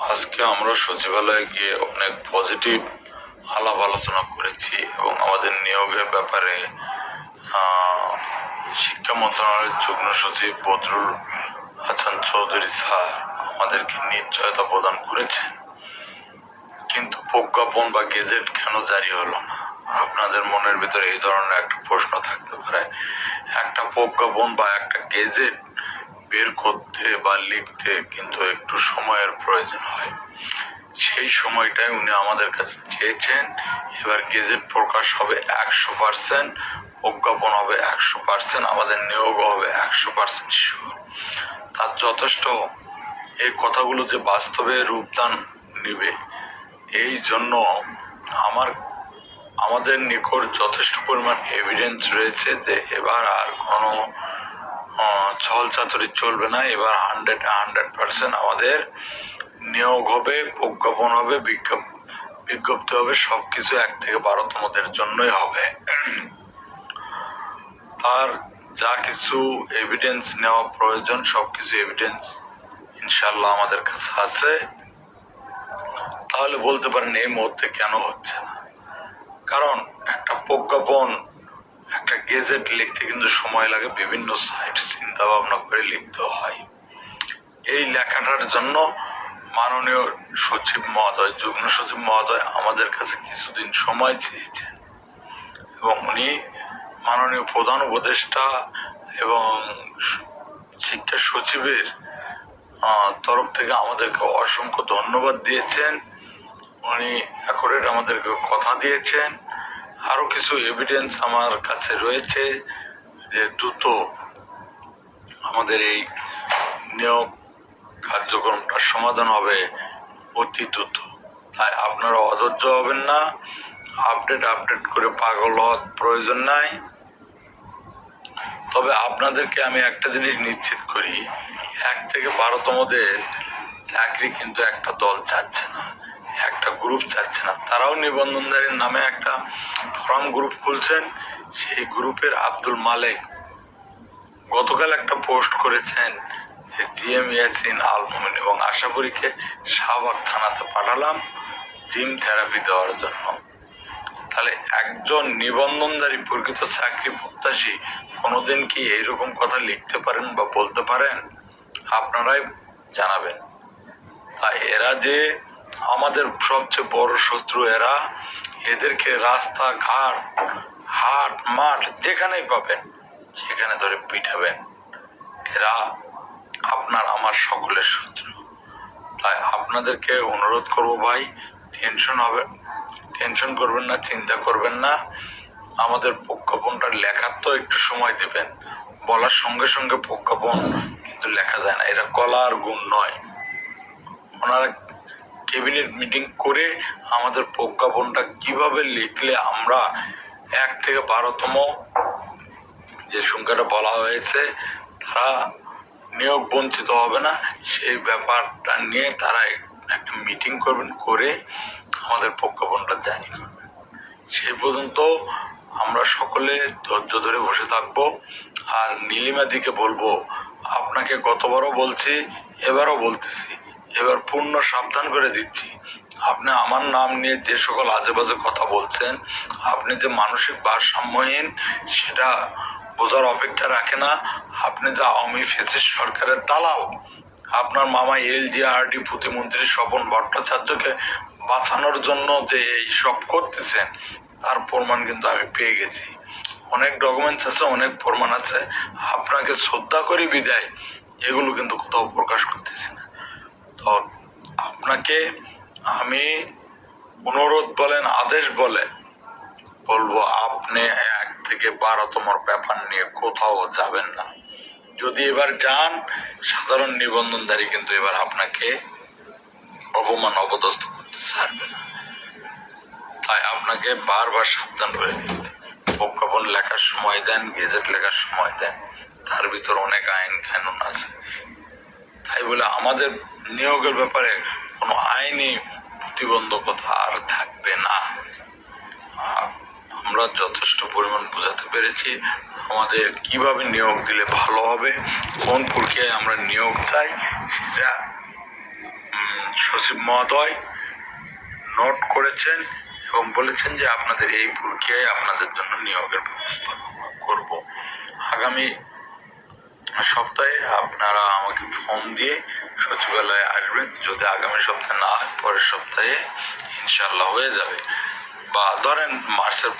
আজকে আমরা সচিবালয়ে গিয়ে অনেক পজিটিভ আলাপ আলোচনা করেছি এবং আমাদের নিয়োগের ব্যাপারে শিক্ষা মন্ত্রণালয়ের যুগ্ম সচিব বদরুল হাসান চৌধুরী স্যার আমাদেরকে নিশ্চয়তা প্রদান করেছেন। কিন্তু প্রজ্ঞাপন বা গেজেট কেন জারি হলো না? আপনাদের মনের ভিতরে এই ধরনের একটা প্রশ্ন থাকতে পারে। একটা প্রজ্ঞাপন বা একটা গেজেট বের করতে বা লিখতে কিন্তু একটু সময়ের প্রয়োজন হয়। সেই সময়টাই উনি আমাদের কাছে চেয়েছেন। এবার গেজেট প্রকাশ হবে একশো পার্সেন্ট প্রজ্ঞাপন হবে একশো পার্সেন্ট, আমাদের নিয়োগ হবে একশো পার্সেন্ট শিওর। তার যথেষ্ট এই কথাগুলো যে বাস্তবে রূপদান নিবে, এই জন্য আমার, আমাদের নিকট যথেষ্ট পরিমাণ এভিডেন্স রয়েছে যে এবার আর কোনো ছল চাতুরি চলবে না, এবার হান্ড্রেড হান্ড্রেড পার্সেন্ট আমাদের নিয়োগ হবে, প্রজ্ঞাপন হবে, বিজ্ঞাপ, বিজ্ঞপ্তি হবে সব কিছু এক থেকে বারোতমদের জন্যই হবে। তার যা কিছু এভিডেন্স নেওয়া প্রয়োজন সব কিছু এভিডেন্স ইনশাল্লাহ আমাদের কাছে আছে। তাহলে বলতে পারেন এই মুহূর্তে কেন হচ্ছে না? কারণ একটা প্রজ্ঞাপন গেজেট লিখতে কিন্তু সময় লাগে, বিভিন্ন সাইট চিন্তা ভাবনা করে লিখতে হয়। এই লেখাটার জন্য মাননীয় সচিব মহোদয়, যুগ্ম সচিব মহোদয় আমাদের কাছে কিছুদিন সময় চেয়েছেন এবং উনি মাননীয় প্রধান উপদেষ্টা এবং শিক্ষা সচিবের তরফ থেকে আমাদেরকে অসংখ্য ধন্যবাদ দিয়েছেন। উনি অ্যাকোরেট আমাদেরকে কথা দিয়েছেন। আরও কিছু এভিডেন্স আমার কাছে রয়েছে যে দ্রুত আমাদের এই নিয়োগ কার্যক্রমটার সমাধান হবে অতি দ্রুত। তাই আপনারা অধৈর্য হবেন না। আপডেট আপডেট করে পাগল হওয়ার প্রয়োজন নাই। তবে আপনাদেরকে আমি একটা জিনিস নিশ্চিত করি, এক থেকে বারোতমদের চাকরি কিন্তু একটা দল চাচ্ছে না। একটা গ্রুপ চাচ্ছে না। তারাও নিবন্ধনধারীর নামে একটা ফর্ম গ্রুপ খুলছেন সেই গ্রুপের আব্দুল মালেক গতকাল একটা পোস্ট করেছেন জিএম ইয়াসিন আলমমিন এবং আশাপুরীকে শাহবাগ থানাতে পাঠালাম জিম থেরাপি দেওয়ার জন্য। তাহলে একজন নিবন্ধনধারী প্রকৃত চাকরি প্রত্যাশী কোনোদিন কি এইরকম কথা লিখতে পারেন বা বলতে পারেন? আপনারাই জানাবেন। তাই এরা যে আমাদের সবচেয়ে বড় শত্রু এরা। এদেরকে রাস্তা ঘাট হাট, মাঠ যেখানেই পাবেন, সেখানে ধরে পিঠাবেন এরা আপনার, আমার সকলের শত্রু। তাই আপনাদেরকে অনুরোধ করব ভাই, টেনশন হবে, টেনশন করবেন না, চিন্তা করবেন না। আমাদের প্রজ্ঞাপনটা লেখার তো একটু সময় দেবেন। বলার সঙ্গে সঙ্গে প্রজ্ঞাপন কিন্তু লেখা যায় না। এটা কলা আর গুণ নয়। ওনারা ক্যাবিনেট মিটিং করে আমাদের প্রজ্ঞাপনটা কীভাবে লিখলে আমরা এক থেকে বারোতম যে সংখ্যাটা বলা হয়েছে, তারা নিয়োগ বঞ্চিত হবে না। সেই ব্যাপারটা নিয়ে তারা একটা মিটিং করবেন, করে আমাদের প্রজ্ঞাপনটা জারি করবেন। সেই পর্যন্ত আমরা সকলে ধৈর্য ধরে বসে থাকব। আর নীলিমা দিকে বলব, আপনাকে গতবারও বলছি, এবারও বলতেছি। এবার পূর্ণ সাবধান করে দিচ্ছি। আপনি আমার নাম নিয়ে যে সকল আজেবাজে কথা বলছেন, আপনি যে মানসিক ভারসাম্যহীন, সেটা বোঝার অপেক্ষা রাখে না। আপনি যে আওয়ামী ফেসিস সরকারের দালাল, আপনার মামা এল জি আর ডি প্রতিমন্ত্রী স্বপন ভট্টাচার্যকে বাঁচানোর জন্য যে এই সব করতেছেন, তার প্রমাণ কিন্তু আমি পেয়ে গেছি। অনেক ডকুমেন্টস আছে, অনেক প্রমাণ আছে। আপনাকে শ্রদ্ধা করি বিদায়। এগুলো কিন্তু কোথাও প্রকাশ করতেছি না। তো আপনাকে আমি অনুরোধ বলেন, আদেশ বলেন বলব, আপনি এক থেকে বারোতমর ব্যাপার নিয়ে কোথাও যাবেন না। যদি এবার যান, সাধারণ নিবন্ধনধারী কিন্তু এবার আপনাকে অপমান, অপদস্থ করতে ছাড়বে না। তাই আপনাকে বারবার সাবধান করে দিচ্ছি প্রজ্ঞাপন লেখার সময় দেন, গেজেট লেখার সময় দেন, তার ভিতর অনেক আইন কানুন আছে। তাই বলে আমাদের নিয়োগের ব্যাপারে কোনো আইনি প্রতিবন্ধকতা আর থাকবে না। আমরা যথেষ্ট পরিমাণ বোঝাতে পেরেছি আমাদের কীভাবে নিয়োগ দিলে ভালো হবে, কোন প্রক্রিয়ায় আমরা নিয়োগ চাই সেটা সচিব মহোদয় নোট করেছেন এবং বলেছেন যে আপনাদের এই প্রক্রিয়ায় আপনাদের জন্য নিয়োগের ব্যবস্থা করব। আগামী সপ্তাহে আপনারা আমাকে ফোন দিয়ে সচিবালয়ে আসবেন। যদি আগামী সপ্তাহে না হয়, পরের সপ্তাহে ইনশাল্লাহ হয়ে যাবে। বা ধরেন মার্চের